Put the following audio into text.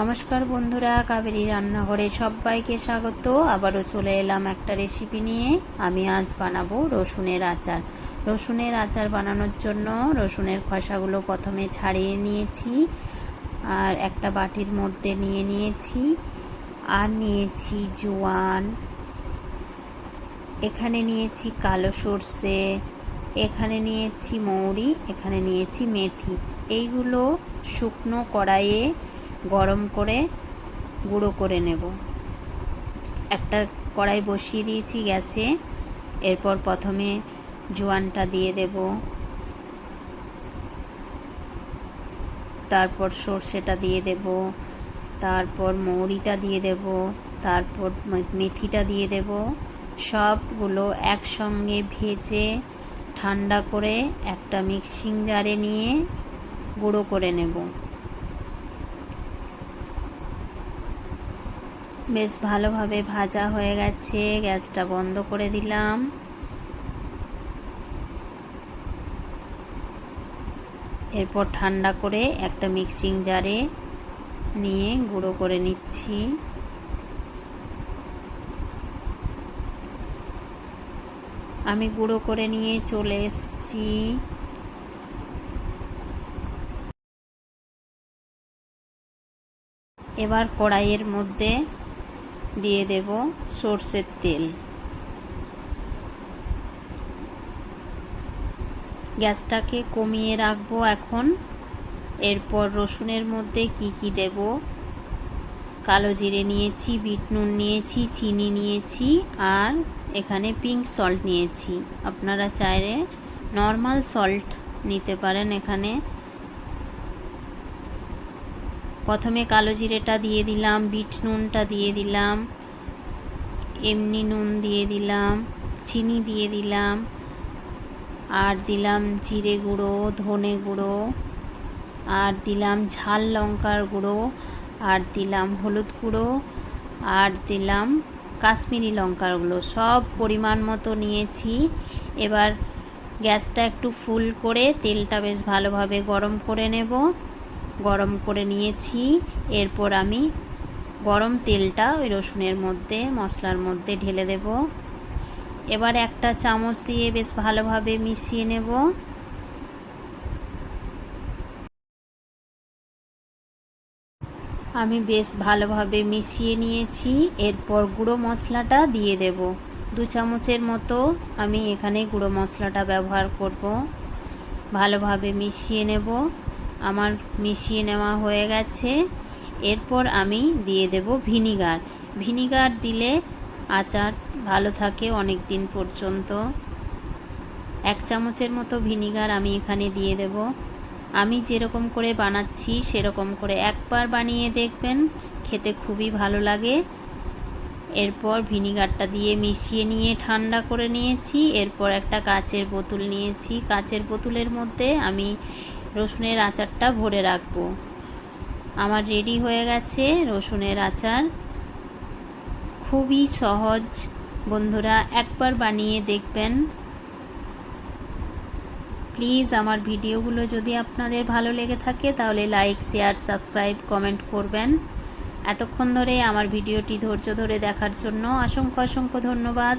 নমস্কার বন্ধুরা, কাবেরি রান্নাঘরে সবাইকে স্বাগত। আবারও চলে এলাম একটা রেসিপি নিয়ে। আমি আজ বানাবো রসুনের আচার। রসুনের আচার বানানোর জন্য রসুনের খোসাগুলো প্রথমে ছাড়িয়ে নিয়েছি আর একটা বাটির মধ্যে নিয়ে নিয়েছি। আর নিয়েছি জোয়ান। এখানে নিয়েছি কালো সর্ষে। এখানে নিয়েছি মৌরি। এখানে নিয়েছি মেথি। এইগুলো শুকনো কড়াইয়ে গরম করে গুঁড়ো করে নেব। একটা কড়াই বসিয়ে দিয়েছি গ্যাসে। এরপর প্রথমে জোয়ানটা দিয়ে দেব। তারপর সর্ষেটা দিয়ে দেব। তারপর মৌরিটা দিয়ে দেব। তারপর মেথিটা দিয়ে দেব। সবগুলো একসঙ্গে ভেজে ঠান্ডা করে একটা মিক্সিং জারে নিয়ে গুঁড়ো করে নেব। বেশ ভালোভাবে ভাজা হয়ে গেছে, গ্যাসটা বন্ধ করে দিলাম। এরপর ঠান্ডা করে একটা মিক্সিং জারে নিয়ে গুঁড়ো করে নিচ্ছি। আমি গুঁড়ো করে নিয়ে চলে এসছি। এবার কড়াইয়ের মধ্যে দিয়ে দেব সর্ষের তেল। গ্যাসটাকে কমিয়ে রাখব এখন। এরপর রসুনের মধ্যে কি কি দেব? কালো জিরে নিয়েছি, বিট নুন নিয়েছি, চিনি নিয়েছি আর এখানে পিঙ্ক সল্ট নিয়েছি। আপনারা চাইলে নর্মাল সল্ট নিতে পারেন এখানে। প্রথমে কালো জিরেটা দিয়ে দিলাম, বিট নুনটা দিয়ে দিলাম, এমনি নুন দিয়ে দিলাম, চিনি দিয়ে দিলাম, আর দিলাম জিরে গুঁড়ো, ধনে গুঁড়ো, আর দিলাম ঝাল লঙ্কার গুঁড়ো, আর দিলাম হলুদ গুঁড়ো, আর দিলাম কাশ্মীরি লঙ্কার গুঁড়ো। সব পরিমাণ মতো নিয়েছি। এবার গ্যাসটা একটু ফুল করে তেলটা বেশ ভালোভাবে গরম করে নেব। গরম করে নিয়েছি। এরপর আমি গরম তেলটা ওই রসুনের মধ্যে, মশলার মধ্যে ঢেলে দেব। এবার একটা চামচ দিয়ে বেশ ভালোভাবে মিশিয়ে নেব। আমি বেশ ভালোভাবে মিশিয়ে নিয়েছি। এরপর গুঁড়ো মশলাটা দিয়ে দেব। দু চামচের মতো আমি এখানে গুঁড়ো মশলাটা ব্যবহার করব। ভালোভাবে মিশিয়ে নেব। আমার মিশিয়ে নেওয়া হয়ে গেছে। এরপর আমি দিয়ে দেব ভিনিগার। ভিনিগার দিলে আচার ভালো থাকে অনেক দিন পর্যন্ত। এক চামচের মতো ভিনিগার আমি এখানে দিয়ে দেব। আমি যেরকম করে বানাচ্ছি সেরকম করে একবার বানিয়ে দেখবেন, খেতে খুবই ভালো লাগে। এরপর ভিনিগারটা দিয়ে মিশিয়ে নিয়ে ঠান্ডা করে নিয়েছি। এরপর একটা কাচের বোতল নিয়েছি। কাচের বোতলের মধ্যে আমি রসুনের আচারটা ভরে রাখব। আমার রেডি হয়ে গেছে রসুনের আচার। খুবই সহজ, বন্ধুরা একবার বানিয়ে দেখবেন। প্লিজ আমার ভিডিওগুলো যদি আপনাদের ভালো লেগে থাকে তাহলে লাইক, শেয়ার, সাবস্ক্রাইব, কমেন্ট করবেন। এতক্ষণ ধরে আমার ভিডিওটি ধৈর্য ধরে দেখার জন্য অসংখ্য অসংখ্য ধন্যবাদ।